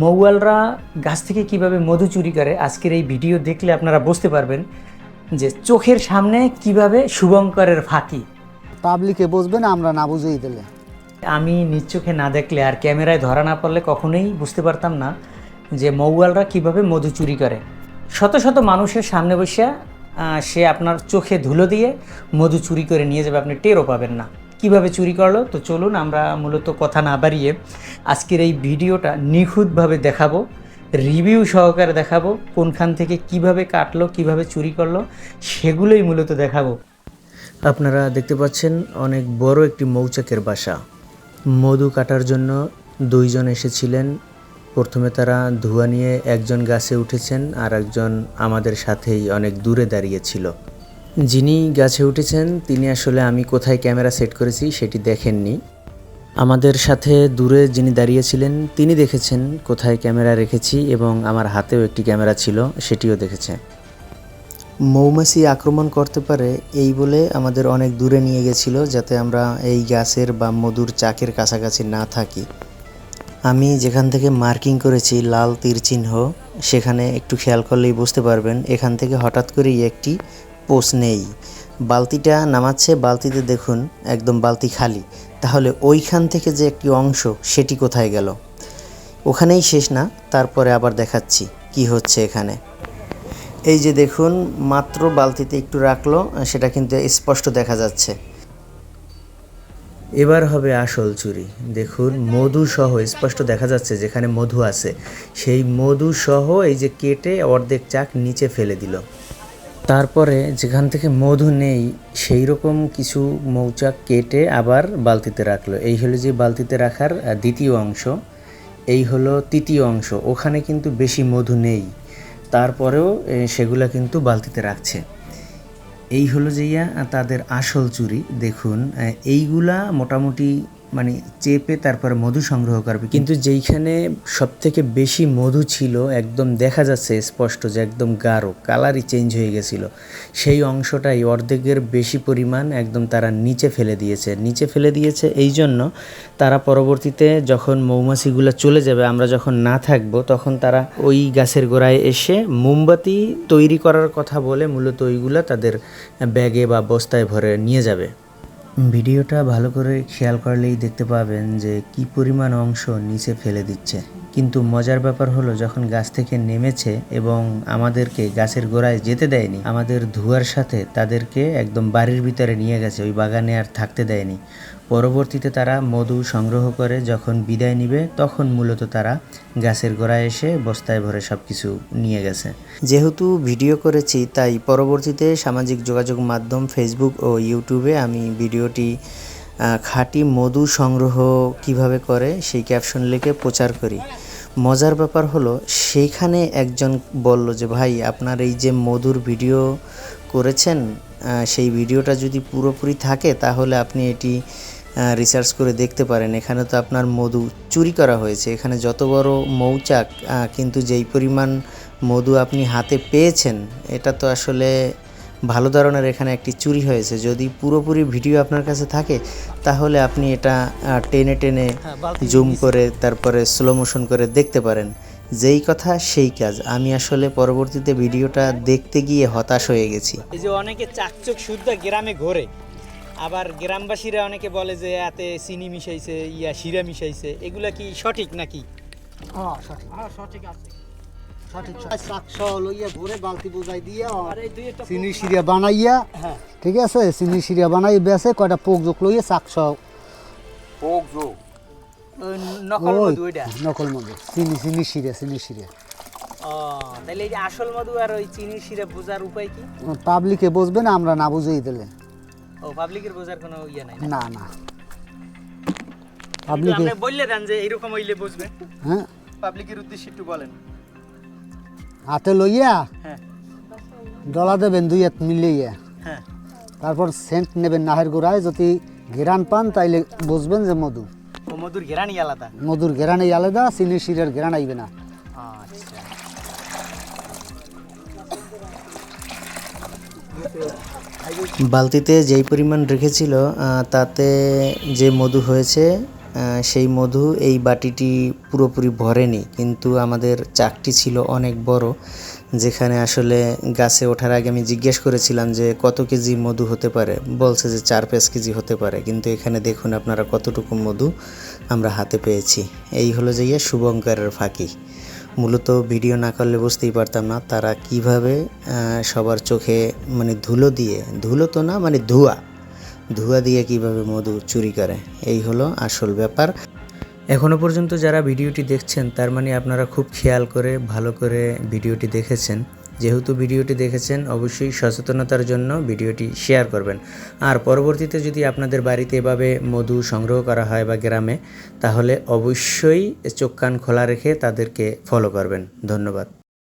মৌয়ালরা গাছ থেকে কীভাবে মধু চুরি করে? আজকের এই ভিডিও দেখলে আপনারা বুঝতে পারবেন যে চোখের সামনে কীভাবে শুভঙ্করের ফাঁকি। পাবলিকে বুঝবে না আমরা না বুঝেই দিলে। আমি নিজ চোখে না দেখলে আর ক্যামেরায় ধরা না পড়লে কখনোই বুঝতে পারতাম না যে মৌয়ালরা কীভাবে মধু চুরি করে। শত শত মানুষের সামনে বসে আহ, সে আপনার চোখে ধুলো দিয়ে মধু চুরি করে নিয়ে যাবে আপনি টেরও পাবেন না। কীভাবে চুরি করল? তো চলুন আমরা মূলত কথা না বাড়িয়ে আজকের এই ভিডিওটা নিখুঁতভাবে দেখাবো, রিভিউ সহকারে দেখাবো, কোনখান থেকে কীভাবে কাটলো, কীভাবে চুরি করল, সেগুলোই মূলত দেখাবো। আপনারা দেখতে পাচ্ছেন অনেক বড় একটি মৌচাকের বাসা। মধু কাটার জন্য দুইজন এসেছিলেন। প্রথমে তারা ধোঁয়া নিয়ে একজন গাছে উঠেছেন আর একজন আমাদের সাথেই অনেক দূরে দাঁড়িয়েছিল যিনি গাছে উঠেছেন, তিনি আসলে আমি কোথায় ক্যামেরা সেট করেছি সেটি দেখেননি। আমাদের সাথে দূরে যিনি দাঁড়িয়েছিলেন, তিনি দেখেছেন কোথায় ক্যামেরা রেখেছি এবং আমার হাতেও একটি ক্যামেরা ছিল, সেটিও দেখেছে। মৌমাছি আক্রমণ করতে পারে এই বলে আমাদের অনেক দূরে নিয়ে গেছিল যাতে আমরা এই গাছের বা মধুর চাকের কাছাকাছি না থাকি। আমি যেখান থেকে মার্কিং করেছি লাল তীর চিহ্ন, সেখানে একটু খেয়াল করলেই বুঝতে পারবেন, এখান থেকে হঠাৎ করেই একটি পোষ নেই। বালতিটা নামাচ্ছে, বালতিতে দেখুন, একদম বালতি খালি। তাহলে ওইখান থেকে যে একটি অংশ, সেটি কোথায় গেল? ওখানেই শেষ না, তারপরে আবার দেখাচ্ছি কি হচ্ছে এখানে। এই যে দেখুন, মাত্র বালতিতে একটু রাখল, সেটা কিন্তু স্পষ্ট দেখা যাচ্ছে। এবার হবে আসল চুরি। দেখুন, মধু সহ, স্পষ্ট দেখা যাচ্ছে যেখানে মধু আছে। সেই মধু সহ এই যে কেটে অর্ধেক চাক নিচে ফেলে দিল। তারপরে যেখান থেকে মধু নেই সেই রকম কিছু মৌচাক কেটে আবার বালতিতে রাখল। এই হলো যে বালতিতে রাখার দ্বিতীয় অংশ। এই হলো তৃতীয় অংশ। ওখানে কিন্তু বেশি মধু নেই। তারপরেও সেগুলা কিন্তু বালতিতে রাখছে। এই হলো যেইয়া তাদের আসল চুরি। দেখুন এইগুলা মোটামুটি মানে চেপে তারপরে মধু সংগ্রহ করবে। কিন্তু যেইখানে সব থেকে বেশি মধু ছিল, একদম দেখা যাচ্ছে স্পষ্ট যে একদম গাঢ়, কালারই চেঞ্জ হয়ে গেছিল। সেই অংশটাই অর্ধেকের বেশি পরিমাণ একদম তারা নিচে ফেলে দিয়েছে। নিচে ফেলে দিয়েছে এই জন্য তারা পরবর্তীতে যখন মৌমাছিগুলো চলে যাবে, আমরা যখন না থাকব, তখন তারা ওই গাছের গোড়ায় এসে মোমবাতি তৈরি করার কথা বলে মূলত ওইগুলো তাদের ব্যাগে বা বস্তায় ভরে নিয়ে যাবে। ভিডিওটা ভালো করে খেয়াল করলেই দেখতে পাবেন যে কি পরিমাণ অংশ নিচে ফেলে দিচ্ছে। কিন্তু মজার ব্যাপার হলো, যখন গাছ থেকে নেমেছে এবং আমাদেরকে গাছের গোড়ায় যেতে দেয়নি, আমাদের ধোয়ার সাথে তাদেরকে একদম বাড়ির ভিতরে নিয়ে গেছে, ওই বাগানে আর থাকতে দেয়নি। পরবর্তীতে তারা মধু সংগ্রহ করে যখন বিদায় নিবে, তখন মূলত তারা গাছের গোড়ায় এসে বস্তায় ভরে সব কিছু নিয়ে গেছে। যেহেতু ভিডিও করেছি, তাই পরবর্তীতে সামাজিক যোগাযোগ মাধ্যম ফেসবুক ও ইউটিউবে আমি ভিডিওটি খাঁটি মধু সংগ্রহ কীভাবে করে, সেই ক্যাপশন লিখে প্রচার করি। মজার ব্যাপার হলো, সেইখানে একজন বলল যে, ভাই, আপনার এই যে মধুর ভিডিও করেছেন সেই ভিডিওটা যদি পুরোপুরি থাকে, তাহলে আপনি এটি রিসার্চ করে দেখতে পারেন। এখানে তো আপনার মধু চুরি করা হয়েছে। এখানে যত বড় মৌচাক কিন্তু যেই পরিমাণ মধু আপনি হাতে পেয়েছেন, এটা তো আসলে ভালো ধরনের এখানে একটি চুরি হয়েছে। যদি পুরোপুরি ভিডিও আপনার কাছে থাকে তাহলে আপনি এটা টেনে টেনে জুম করে তারপরে স্লো মোশন করে দেখতে পারেন। যেই কথা সেই কাজ। আমি আসলে পরবর্তীতে ভিডিওটা দেখতে গিয়ে হতাশ হয়ে গেছি। এই যে অনেকে চাকচক শুদ্ধ গ্রামে ঘোরে। আবার গ্রামবাসীরা অনেকে বলে যে এতে চিনি মিশাইছে ইয়া শিরা মিশাইছে। এগুলা কি সঠিক নাকি? হ্যাঁ সঠিক। হ্যাঁ সঠিক আছে। সঠিক চাকশ লইয়া ঘুরে বালতি বোঝাই দিয়া চিনি সিরিয়া বানাইয়া হ্যাঁ। ঠিক আছে? চিনি সিরিয়া বানাই বেছে কয়টা পোক জোক লইয়া চাকশ ওই নকল ওই মধু ওইটা? নকল মধু। চিনি চিনি সিরিয়া চিনি সিরিয়া। তাহলে এই যে আসল মধু আর ওই শিরা বোঝার উপায় কি? পাবলিকে বুঝবে না আমরা না বুঝেই দিলে। ও পাবলিকের বোঝার কোনো ইয়ে নাই না? না কিন্তু পাবলিকে আপনি বললে যে এরকম হইলে বুঝবে। হ্যাঁ? পাবলিকের উদ্দেশ্যে একটু বলেন। হাতে লইয়া হ্যাঁ। ডলা দেবেন দুই হাত মিলিয়ে। হ্যাঁ। তারপর সেন্ট নেবেন নাহের গোড়ায়। যদি ঘেরান পান তাইলে বুঝবেন যে মধু। মধুর ঘেরানি আলাদা। মধুর ঘেরানি আলাদা চিনি শিরের ঘেরান আইবে না। আচ্ছা। বালতিতে যেই পরিমাণ রেখেছিল তাতে যে মধু হয়েছে সেই মধু এই বাটিটি পুরোপুরি ভরেনি। কিন্তু আমাদের চাকটি ছিল অনেক বড়, যেখানে আসলে গাছে ওঠার আগে আমি জিজ্ঞেস করেছিলাম যে কত কেজি মধু হতে পারে। বলছে যে চার পাঁচ কেজি হতে পারে। কিন্তু এখানে দেখুন আপনারা কতটুকু মধু আমরা হাতে পেয়েছি। এই হলো যে ইয়ে শুভঙ্করের ফাঁকি। মূলত ভিডিও না করলে বুঝতেই পারতাম না তারা কীভাবে সবার চোখে মানে ধুলো দিয়ে, ধুলো তো না মানে ধোঁয়া ধোঁয়া দিয়ে কীভাবে মধু চুরি করে? এই হলো আসল ব্যাপার। এখনও পর্যন্ত যারা ভিডিওটি দেখছেন, তার মানে আপনারা খুব খেয়াল করে, ভালো করে ভিডিওটি দেখেছেন। যেহেতু ভিডিওটি দেখেছেন, অবশ্যই সচেতনতার জন্য ভিডিওটি শেয়ার করবেন। আর পরবর্তীতে যদি আপনাদের বাড়িতে এভাবে মধু সংগ্রহ করা হয় বা গ্রামে, তাহলে অবশ্যই চোখ কান খোলা রেখে তাদেরকে ফলো করবেন। ধন্যবাদ।